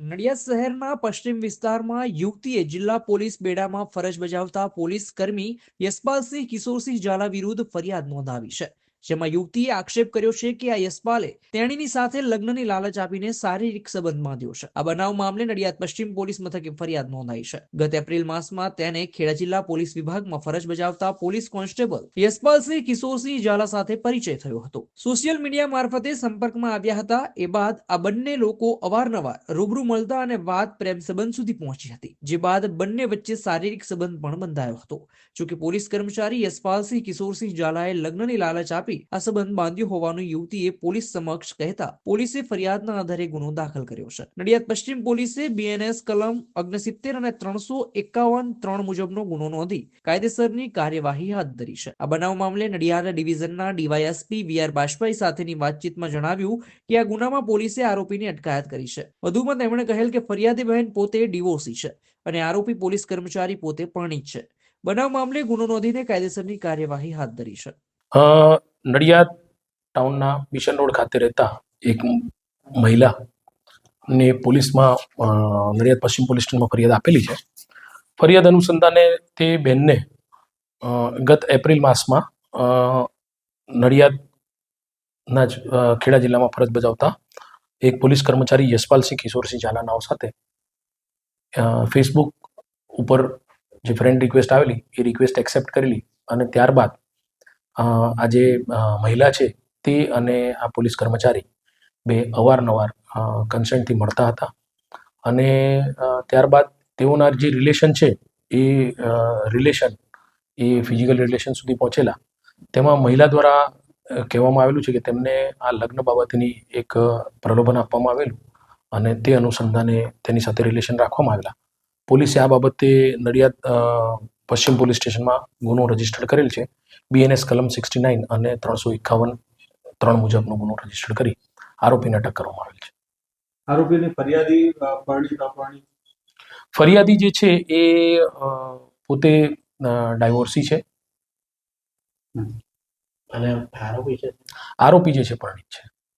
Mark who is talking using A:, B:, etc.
A: નડિયાદ શહેરના પશ્ચિમ વિસ્તારમાં યુવતીએ જિલ્લા પોલીસ બેડામાં ફરજ બજાવતા પોલીસ કર્મી યશપાલસિંહ કિશોરસિંહ ઝાલા વિરુદ્ધ ફરિયાદ નોંધાવી છે. જેમાં યુવતીએ આક્ષેપ કર્યો છે કે આ યશપાલે તેણીની સાથે લગ્નની લાલચ આપીને શારીરિક સંબંધ બાંધ્યો છે. આ બનાવ મામલે નડિયાદ પશ્ચિમ પોલીસ મથકે ફરિયાદ નોંધાઈ છે. ગત એપ્રિલ માસમાં તેને ખેડા જિલ્લા પોલીસ વિભાગમાં ફરજ બજાવતા પોલીસ કોન્સ્ટેબલ યશપાલસિંહ કિશોરસિંહ ઝાલા સાથે પરિચય થયો હતો. સોશિયલ મીડિયા મારફતે સંપર્કમાં આવ્યા હતા. એ બાદ આ બંને લોકો અવારનવાર રૂબરૂ મળતા અને વાત પ્રેમ સંબંધ સુધી પહોંચી હતી. જે બાદ બંને વચ્ચે શારીરિક સંબંધ પણ બંધાયો હતો. જોકે પોલીસ કર્મચારી યશપાલસિંહ કિશોરસિંહ ઝાલાએ લગ્નની લાલચ આપી આ સંબંધ બાંધ્યો હોવાનું યુવતીએ પોલીસ સમક્ષ કહેતા પોલીસે ફરિયાદના આધારે ગુનો દાખલ કર્યો છે. નડિયાદ પશ્ચિમ પોલીસે બીએનએસ કલમ અગ્નસિત્તેર અને ત્રણસો એકાવન ત્રણ મુજબનો ગુનો નોંધી કાયદેસરની કાર્યવાહી હાથ ધરી છે. આ બનાવ મામલે નડિયાદ ડિવિઝનના ડીવાયએસપી વી આર બાજપાઈ સાથેની વાતચીતમાં જણાવ્યું કે આ ગુનામાં પોલીસે આરોપીની અટકાયત કરી છે. વધુમાં તેમણે કહેલ કે ફરિયાદી બહેન પોતે ડિવોર્સી છે અને આરોપી પોલીસ કર્મચારી પોતે પરણિત છે. બનાવ મામલે ગુનો નોંધીને કાયદેસરની કાર્યવાહી હાથ ધરી છે.
B: નડિયાદ ટાઉનના મિશન રોડ ખાતે રહેતા એક મહિલા ને પોલીસમાં નડિયાદ પશ્ચિમ પોલીસ સ્ટેશનમાં ફરિયાદ આપેલી છે. ફરિયાદ અનુસંધાને તે બેનને ગત એપ્રિલ માસમાં નડિયાદના જ ખેડા જિલ્લામાં ફરજ બજાવતા એક પોલીસ કર્મચારી યશપાલસિંહ કિશોરસિંહ ઝાલા નાવ સાથે ફેસબુક ઉપર જે ફ્રેન્ડ રિક્વેસ્ટ આવેલી, એ રિક્વેસ્ટ એક્સેપ્ટ કરેલી અને ત્યારબાદ આ જે મહિલા છે તે અને આ પોલીસ કર્મચારી બે અવારનવાર કન્સેન્ટથી મળતા હતા. અને ત્યારબાદ તેઓના જે રિલેશન છે એ રિલેશન એ ફિઝિકલ રિલેશન સુધી પહોંચેલા. તેમાં મહિલા દ્વારા કહેવામાં આવેલું છે કે તેમને આ લગ્ન બાબતની એક પ્રલોભન આપવામાં આવેલું અને તે અનુસંધાને તેની સાથે રિલેશન રાખવામાં આવેલા. પોલીસે આ બાબતે નડિયાદ પશ્ચિમ પોલીસ સ્ટેશનમાં ગુનો રજીસ્ટર્ડ કરેલ છે. બીએનએસ કલમ સિક્સટી નાઇન અને ત્રણસો એકાવન ત્રણ મુજબનો ગુનો રજિસ્ટર કરી આરોપીને અટક કરવામાં આવેલ છે.
C: આરોપીની ફરિયાદી
B: ફરિયાદી જે છે એ પોતે ડાયવોર્સી છે.
D: અને આરોપી છે?
B: આરોપી જે છે પરણિત છે.